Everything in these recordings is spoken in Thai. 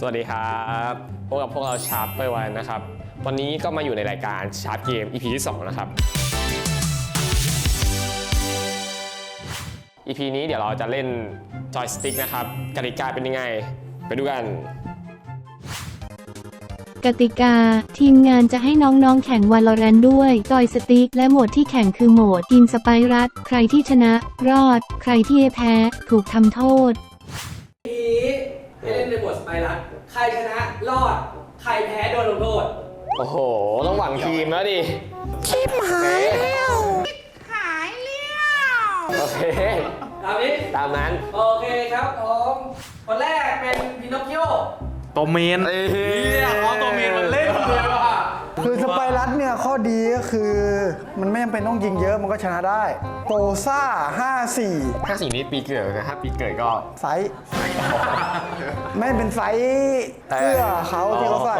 สวัสดีครับพบกับพวกเราชาร์ปไปวันนะครับ วันนี้ก็มาอยู่ในรายการชาร์ปเกม EP ที่ 2 นะครับ EP นี้เดี๋ยวเราจะเล่นจอยสติ๊กนะครับ กติกาเป็นยังไง ไปดูกัน กติกา ทีมงานจะให้น้องๆ แข่งวาล o แรนด้วย จอยสติ๊ก และโหมดที่แข่งคือโหมดกินสไปรัสใครที่ชนะ รอด ใครที่แพ้ ถูกทำโทษ ให้เล่นในบทสไปรัสใครชนะรอด ใครแพ้โดนลงโทษ โอ้โห ต้องหวังทีมแล้วดิชิบหายแล้วโอเค ตามนี้ ตามนั้น โอเคครับผมคนแรกเป็นพินอคคิโอตัวเมนเอ้ยเนี่ยเอาตัวเมนมาเล่นเลยว่ะ คือสไปรัสเนี่ยข้อดีก็คือมันไม่จำเป็นต้องยิงเยอะมันก็ชนะได้โปซ่า 54ถ้าสิ่งนี้ปีเกิดนะถ้าปีเกิดก็ ไซส์ไม่เป็นไซส์เสื้อเขาที่เขาใส่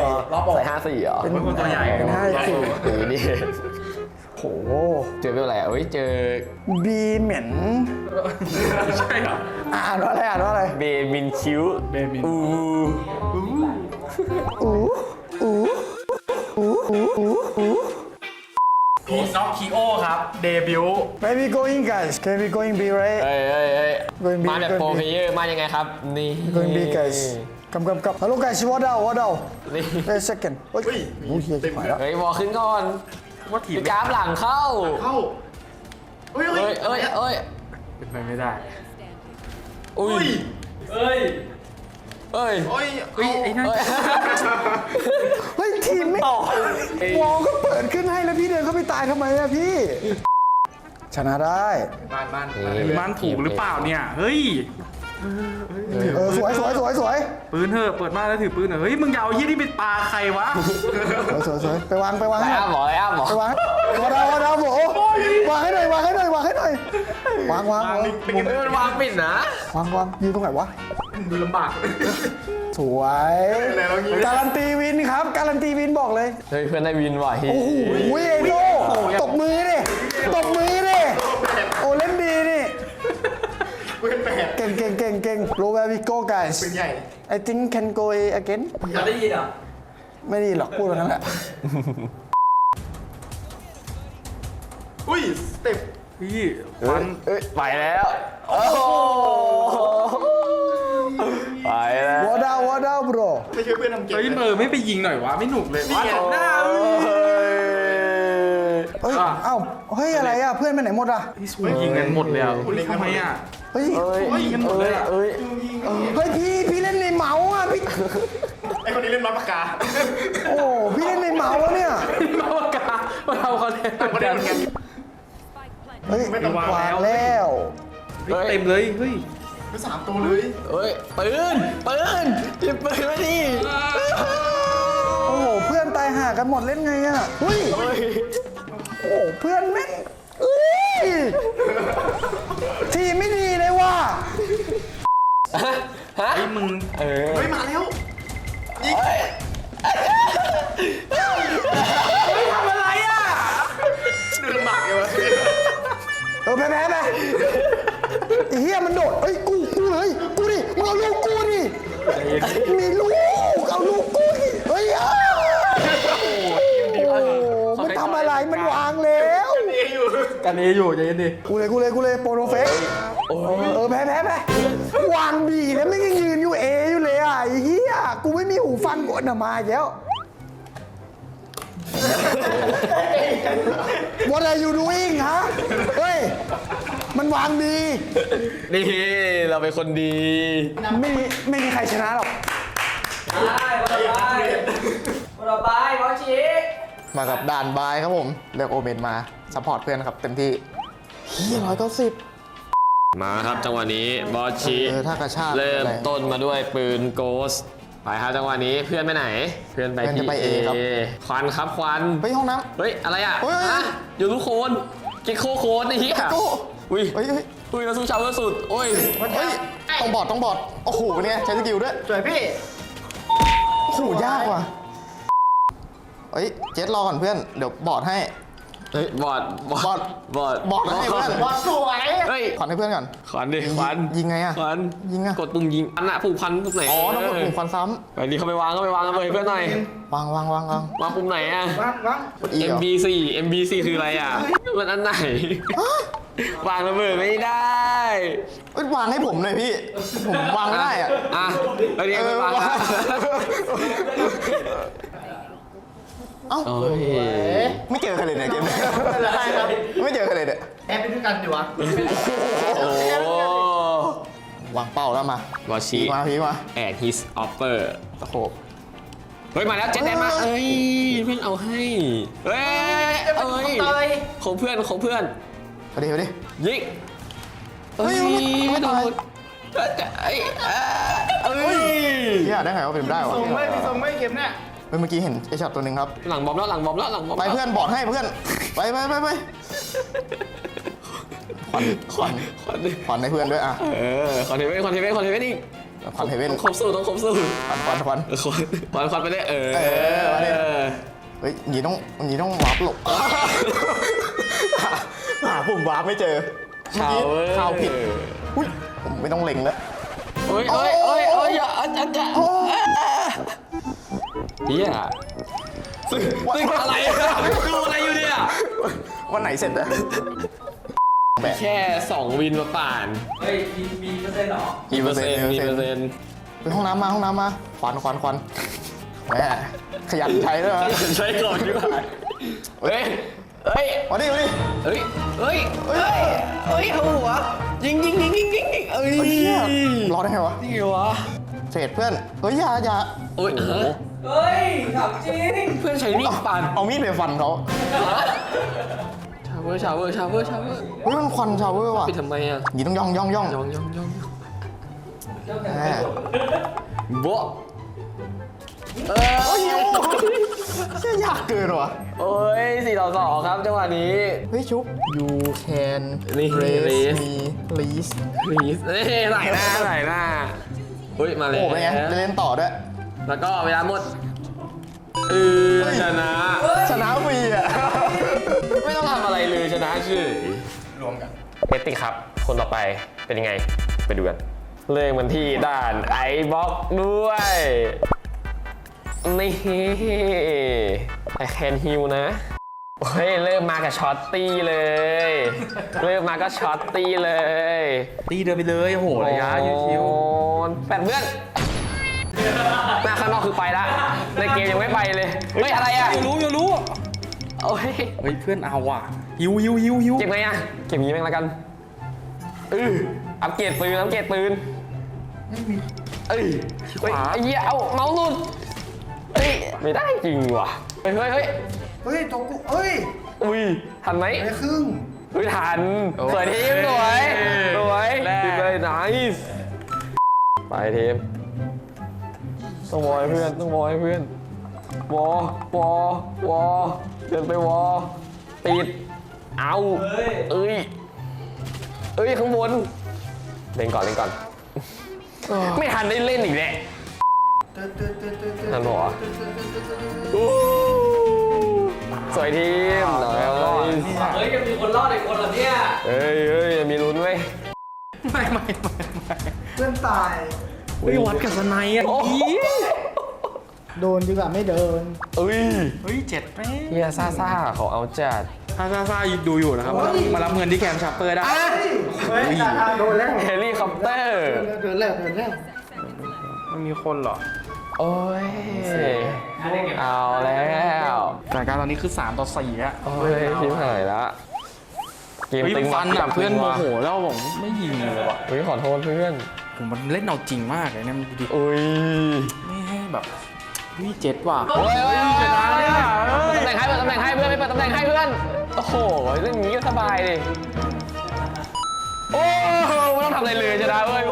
ใส่ห้าสี่เหรอเป็นคนตัวใหญ่ เป็นห้าสี่ เออนี่โหเจอเป็นอะไรเอ้ยเจอบีเหม็นใช่เหรออ่านว่าอะไรอ่านว่าอะไร เบมินคิวเบมิน อูอู อูอูอูอูพีน็อกคิโอครับ เดบิวต์ Maybe going guys Can we going be right เอ้ยเอ้ยเอ้ย Going big มาแบบ going โปร big เพเยอร์มายังไงครับ นี่ going be guys กำกำกำ Hello guys what out what out นี่ Wait a second เฮ้ยโอ้ยเฮียจะหายแล้วเฮ้ย วอลขึ้นก่อนว่าทีมพี่กราฟหลังเข้า เข้าเฮ้ยเอ้ยเอ้ยเอ้ยเป็นไปไม่ได้ อุ้ย เอ้ยเอ้ยเฮ้ยเฮ้ยไอ้นั่น เอ้ย ต่อ วอลก็เปิดขึ้นให้แล้วพี่เดินเข้าไปตายทำไมอะพี่ ชนะได้ บ้านบ้านมันถูกหรือเปล่าเนี่ย เฮ้ย เออสวยสวยสวยสวยปืนเถอะเปิดมาแล้วถือปืนเหรอเฮ้ย มึงอยาวยี่นี่เป็นปลาใครวะ สวยสวยสวยไปวางไปวางไอ้ให้หน่อ้าอยมหมอไอ้อ้ามหมอไปวางวางดาววางดาวโบวางให้หน่อยวางให้หน่อยวางให้หน่อยวางวางวางเฮ้ยมันวางปิดนะวางวางยืนตรงไหนวะ ดูลำบาก สวยการันตีวินครับ การันตีวินบอกเลย เฮ้ยเพื่อนได้วินว่ะเฮ้ยโอ้โหเอโดตบมือดิตบมือดิโอ้เล่นดีนี่เก่งเก่งเก่งเก่ง Go where we go guys เป็นใหญ่ I think can go again เราได้ยินเหรอไม่ดีหรอกพูดแบบนั้นแหละ อุ้ย สเต็ปพี่เอ้ฟัยนเอ้ยไปแล้วโอ้โหไปแล้ววอ ดาววอดาว bro ไม่ช่วยเพื่อนทำเกมเฮ้ยเออไม่ไปยิงหน่อยวะไม่หนุกเลยวะสองหน้าเอ้ยเฮ้ยอะเอ้าเฮ้ยอะไรอะเพื่อนไปไหนหมดอะพี่สูยิงกันหมดเลยอะทำไมอะเฮ้ยเอ้ยโอ้ยกันหมดเลยอะเอ้ยเฮ้ยพี่พี่เล่นในเหมาอะพี่ไอคนนี้เล่นมาปากกา โอ้พี่เล่นในเหมาอะเนี่ยมาปากกามาทำคอนเทนต์เหมือนกันเฮ้ยไม่ต้องวางวางแล้วแล้วเฮ้ย เต็มเลยเฮ้ยเอ้ยปืนปืนหยิบปืนมาดิโอ้โหเพื่อนตายห่ากันหมดเล่นไงอะเฮ้ยเฮ้ยโอ้โหเพื่อนแม่ง มันทำอะไรมันวางแล้วกันเออยู่ใจเย็นดิกูเลยกูเลยกูเลยโปรโนเฟสเออเออแพ้แพ้แพ้วางบีแล้วไม่ยังยืนอยู่เออยู่เลยอะไอ้เฮียกูไม่มีหูฟังกดนะมาอีกแล้ว What are you doing ฮะเฮ้ยมันวางดี นี่เราเป็นคนดีไม่มีไม่มีใครชนะหรอกได้คนต่อไปคนต่อไปบอลชี มากับด่านบายครับผม เลือกโอเมนมาซัพพอร์ตเพื่อนครับเต็มที่เฮียร้อยเก้าสิบมาครับจังหวะนี้บอสชีเออถ้ากระชากเริ่มอะไร ต้นมาด้วยปืนโกสไปครับจังหวะนี้เพื่อนไปไหน เพื่อนไปเพื่อนที่จะไป A ครับ ควันครับควันไปห้องน้ เฮ้ยอะไรอะเฮ้ยเฮ้ยฮะอยู่ทุกโคนเก็กโคโคนไอ้เหี้ยโก้อุ้ยำเฮ้ยเฮ้ยอุ้ยเราสู้ชาวเพื่อสุดโอ้ยเฮ้ยต้องบอดต้องบอดโอ้โหเนี่ยใช้สกิลด้วย สวยพี่ โอ้โหยากว่ะ เฮ้ยเจ็ดรอก่อนเพื่อน เดี๋ยวบอดให้เอเฮ้ยบอดบอดบอดบอกนะให้เพื่อน บอลสวยเฮ้ยขวัญให้เพื่อนก่อน ขวัญดิขวัญยิงไงอะขวัญยิงอะ กดปุ่มยิงอันน่ะผูกพันปุ่มไหนอ๋อต้องกดปุ่มควันซ้ไปดิเข้าไปวางเข้าไปวางเข้าไปเพื่อนหน่อยำวางวางวางวางวางปุ่มไหนอะว่างว่างกด E เหรอ MB4 MB4 คืออะไรอะ มันอันไหน วางระเบิดไม่ได้ เอ้ยวางให้ผมหน่อยพี่ ผมวางไม่ได้อะอะไปเรียกไปวางเออวาง เอ้าโอ้ย ไม่เจอใครเลยเนี่ยเกมนี้ไม่เจอใครเลยเนี่ยแอบไปด้วยกันดีวะโอ้วางเป้าแล้วมาบอชีพีมาพีมาแอด his offer โอ้โหเฮ้ย มาแล้วเจ็ดแดนมา เอ้ย เพื่อนเอาให้เฮ้ย เอ้ยของเพื่อนของเพื่อนไปดิไปดิ ยิงเฮ้ยไม่ตายเอ้ยเอ้ยพี่อยากได้ไงว่าเป็นไปได้วะ ส่งไม่มีส่งไม่เก็บเนี่ย เฮ้ยเมื่อกี้เห็นไอช็อตตัวหนึ่งครับ หลังบอมแล้วหลังบอมแล้วหลังบอมไปแล้วเพื่อนบอดให้เพื่อน ไปไปไปไปขวัญขวัญขวัญดิขวัญให้เพื่อนด้วยอะเออคอนเทนต์คอนเทนต์คอนเทนต์อีกขวัญเฮเว่นต้องครบสู้ต้องครบสู้ขวัญขวัญขวัญเออขวัญขวัญขวัญไปเลยเออเออมาดิเฮ้ยหนีต้องหนีต้องวาร์ปหลบหาปุ่มวาร์ปไม่เจอเมื่อข่าวกี้เว้ยข่าวผิดอุ้ยผมไม่ต้องเล็งแล้วเฮ้ยเฮ้ยเฮ้ยเฮ้ยอย่าอาจารย์จะ เฮียซึ่งซึ่งอะไรดูอะไรอยู่เนี่ย วันไหนเสร็จอะแบะแค่สองวินมาป่านเฮ้ยมีมีเปอร์เซ็นต์เหรอกี่เปอร์เซ็นต์กี่เปอร์เซ็นต์ไปห้องน้ำมาห้องน้ำมาควันควันควันแหมขยันใช้ด้วยนะใช้ก่อนดีกว่าเฮ้ยเฮ้ยมาดิมาดิเฮ้ยเฮ้ยเฮ้ยเฮ้ยเอาหัวยิงยิงยิงยิงยิงยิงเอ้ยเฮ้ยเหี้ยรอได้ไงวะนี่ไงวะ เศษเพื่อนเฮ้ยอย่าอย่าโอ้ยฮะเฮ้ยถามจริงเพื่อนใช้มีดปั่นเอามีดไปฟันเขาชาวเวอร์ชาวเวอร์ชาวเวอร์ชาวเวอร์เฮ้ยมันควันชาวเวอร์ว่ะปิดทำไมอะหนีต้องย่องย่องย่องยองยองยองแหมโบ๊ะเอโอ้ยอเชี่ยยากเกินว่ะโอ้ยสี่ต่อสองครับจังหวะนี้ เฮ้ยชุบ you can นี่ raise raise me please พีสเอ้ยไหลหน้าไหลหน้า เฮ้ยมาเลยโอ้เป็นไงจะเล่นต่อด้วย แล้วก็เวลาหมดเออชนะชนะฟรีอะ ไม่ต้องทำอะไรเลยชนะเฉยรวมกันเมติกครับ คนต่อไปเป็นยังไง ไปดูกันเริ่มกันที่ด่านไอบ็อกด้วย นี่ไอแคนฮิวนะ เฮ้ยเริ่มมากับช็อตตี้เลย เริ่มมาก็ช็อตตี้เลยตีเดินไปเลยโอ้โหระยะชิวโอ้แปดเพื่อนหน้าข้างนอกคือไปละในเกมยังไม่ไปเลยเฮ้ยอะไรๆอะอยู่รู้อยู่รู้โอ้ยเฮ้ยเพื่อนเอาว่ะหิวหิวหิวหิวเก็บไงอะเก็บอย่างนี้แม่งแล้วกันเอออัปเกรดปืนอัปเกรดปืนเอ้ยเฮ้ยไอ้เหี้ยเอาเมาส์หลุดเฮ้ยไม่ได้จริงว่ะเฮ้ยเฮ้ยเฮ้ย เฮ้ยตัวกูเฮ้ยอุ้ยทันไหมไปครึ่งเฮ้ยทันสวยทีมสวยสวยทีมเลย nice ไปทีมต้องวอให้เพื่อนต้องวอให้เพื่อนวอวอวอเดินไปวอติดเอาเอ้ยเอ้ยข้างบนเล่นก่อนเล่นก่อน ไม่ทันได้เล่นอีกแหละทันหัว สวยทีม nice เฮ้ยจะมีคนรอดอีกคนเหรอเนี่ยเอ้ยเอ้ยมีลุ้นเว้ยไม่ไม่ไม่ไม่เพื่อนตายเฮ้ยวัดกับสไนอะโอ้โหโดนดีกว่าไม่เดินเอ้ยเฮ้ยเจ็ดแม่เฮียซ่าซ่าเขาเอาจัดถ้าซาซาดูอยู่นะครับ มารับเงินที่แคมป์ชัปเปอร์ได้เฮ้ยโดนแล้วเฮลิคอปเตอร์เดินแล้วเดินแล้วไม่มีคนเหรอ โอ้ย เอาแล้วสถานการณ์ตอนนี้คือ 3 ต่อ4อะโอ้ยชิบหายละเกมเฮ้ยตึงฟันอะจับเพื่อนตึงโมว่ะโหแล้วผมไม่ยิงเลยว่ะเฮ้ยขอโทษเพื่อนผมมันเล่นเอาจริงมากเลยเนี่ยมันดูดิอุ้ยไม่ให้แบบวิเจ็ดว่ะโอ้ยโอ้ยชนะเลยอะตำแหน่งให้เปิดตำแหน่งให้เพื่อนไม่เปิดตำแหน่งให้เพื่อนโอ้โหเรื่องนี้ก็สบายดิโอ้โหไม่ต้องทำอะไรเลยชนะเว้ย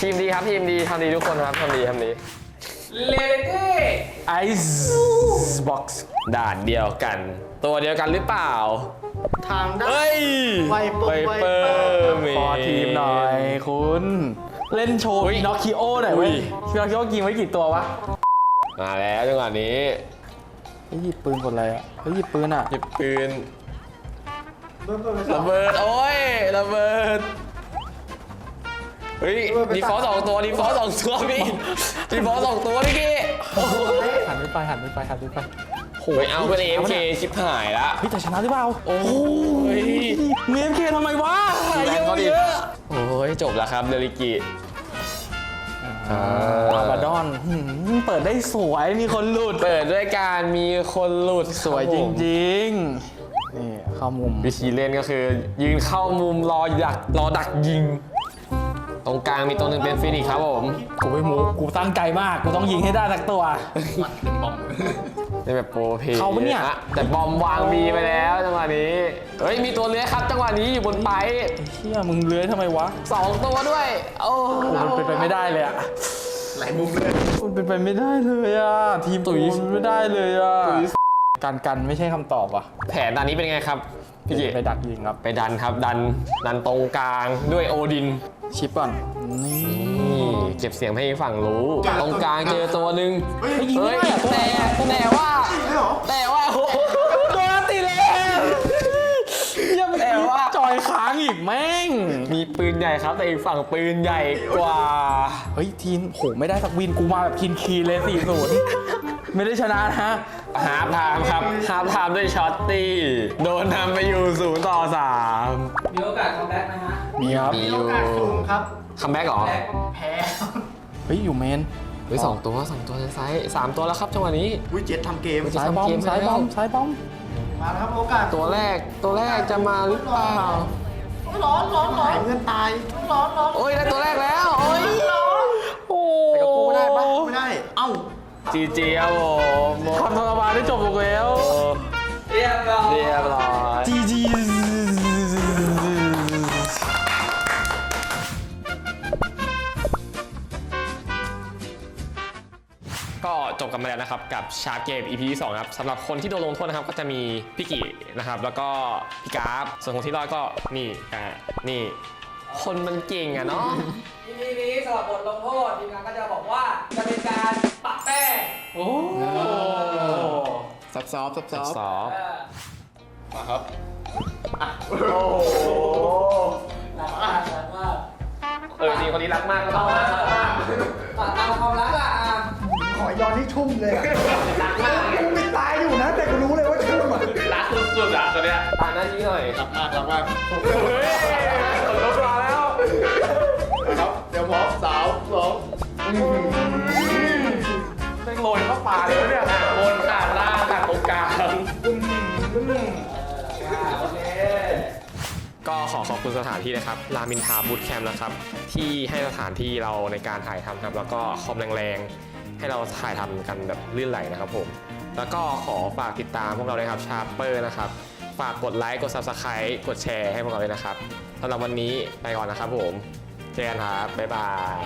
ทีมดีครับทีมดีทำดีทุกคนครับทำดีทำดีเลเวเต้ไอซ์บ็อกซ์ด่านเดียวกัน ตัวเดียวกันหรือเปล่า ทางด้าน เฮ้ยไวเปอร์ไวเปอไวเปอร์ร์เมขอทีมหน่อยคุณ เล่นโชว์อุ๊ยพินอคคิโอหน่อยอุ๊เว้ยยพินอคคิโอกินไว้กี่ตัววะมาแล้วจังหวะนี้เฮ้ยหยิบปืนกดอะไรอะเฮ้ยหยิบปืนอะหยิบปืนระเบิดโอ้ยระเบิด เฮ้ยดีฟอสสองตัวดีฟอสสองตัวพี่ดีฟอสสองตัวพี่กี้หันไปไปหันไปไปหันไปไปโหยเอาเป็นเอฟเคชิบหายละพี่แต่ชนะหรือเปล่า โอ้ยเมียเคทำไมวะเยอะเยอะโอ้ยจบแล้วครับเดลิกิอ่าอาบาดอนหืมเปิดได้สวยมีคนหลุด เปิดด้วยการมีคนหลุดสวยจริงๆ นี่เข้ามุม วิธีเล่นก็คือ ยืนเข้ามุมรอดักรอดักยิง ตรงกลางมีตัวหนึ่งเป็นฟินิกส์ครับผมกูไม่มูกูตั้งใจมาก กูต้องยิงให้ได้สักตัวนี่แบบโปรเพลย์เข้าปะเนี่ยฮแต่บอมวางบีไปแล้วจังหวะนี้ เฮ้ยมีตัวเลื้อยครับ จังหวะนี้อยู่บนไปเฮียมึงเลื้อยทำไมวะสองตัวด้วย โอ้โอ้มันเป็นไปไม่ได้เลยอะหลายมุมเลยมันเป็นไปไม่ได้เลยอะทีมตุ๋ยมันไม่ได้เลยอะการกันไม่ใช่คำตอบอะแผนตอนนี้เป็นไงครับ พี่เจ ไปดักยิงครับไปดันครับดันดันตรงกลางด้วยโอดิน ชิปก่อนนี่นี่เก็บเสียงให้ฝั่งรู้ ตรงกลางเจอตัวหนึ่งยิงไม่ได้อะแต่แต่ว่า แต่ว่าโอ้โหโดนตีแล้วเหี้ยังแต่ว่า จอยค้างอีกแม่ง มีปืนใหญ่ครับแต่อีกฝั่งปืนใหญ่กว่า เฮ้ยทีมโหไม่ได้สักวินกูมาแบบคินคีนเลยสี่ศูนย์ ไม่ได้ชนะนะฮาร์ปไทม์ครับฮาร์ปไทม์ด้วยช็อตตี้ โดนนำไปอยู่ศูนย์ต่อสามมีโอกาสคัมแบ็กไหมฮะ มีครับมีอยู่ครับคัมแบ็กเหรอแบ็กแพ้เฮ้ย อยู่เมนเฮ้ยสองตัวสองตัวในไซส์สามตัวแล้วครับจังหวะนี้ วิเจ็ดทำเกมจะซ้ายบอมทำเกม ซ้ายบอมแล้วซ้ายบอม มาแล้วครับโอกาสตัวแรกตัวแรกจะมาหรือเปล่า ร้อนร้อนร้อนเพื่อนตายร้อนร้อนโอ้ยได้ตัวแรกแล้ว โอ้ยโอ้ไปกับกูได้ปะไม่ได้ เอ้า จีจีครับผมทำทรมานได้จบลงแล้ว เรียบร้อยเรียบร้อยจีจีก็จบกันมาแล้วนะครับกับชาร์ปเกม EP ที่2ครับสำหรับคนที่โดนลงโทษนะครับ ก็จะมีพี่กินะครับ แล้วก็พี่กราฟส่วนคนที่รอดก็นี่อ่านี่ คนมันเก่งอะเนาะ ทีนี้นี้สำหรับบทลงโทษทีมงานก็จะบอกว่าจะเป็นการ ปะแป้งโอ้ซับซ้อมซับซ้อมสอบเออมาครับหนักมากหนักมากเออจริงคนนี้รักมากก็ต้เอาองละรักปะตามความรักอะอะขอยอนที่ชุ่มเลยอะรักมากกูไม่ตายอยู่นะ แต่กูรู้เลยว่าชุ่มอะรักสุดๆอะตัวเนี้ยอ่านหน้าที่หน่อยรักมากรักมากเฮ้ยขนลุกมาแล้ว ครับ เดี๋ยวพร้อมสาวสองไม่ โรยเข้าปากเลยเนี่ยบนขาดล่างขาดตรงกลางอะโอเคก็ขอขอบคุณสถานที่นะครับรามินทาบูตแคมป์นะครับ ที่ให้สถานที่เราในการถ่ายทำครับแล้วก็คอมแรงๆ ให้เราถ่ายทำกันแบบลื่นไหลนะครับผม แล้วก็ขอฝากติดตามพวกเราด้วยครับชาร์เปอร์นะครับ ฝากกดไลค์ กด Subscribe กดแชร์ให้พวกเราด้วยนะครับสำหรับวันนี้ไปก่อนนะครับผม เจอกันครับ บ๊ายบาย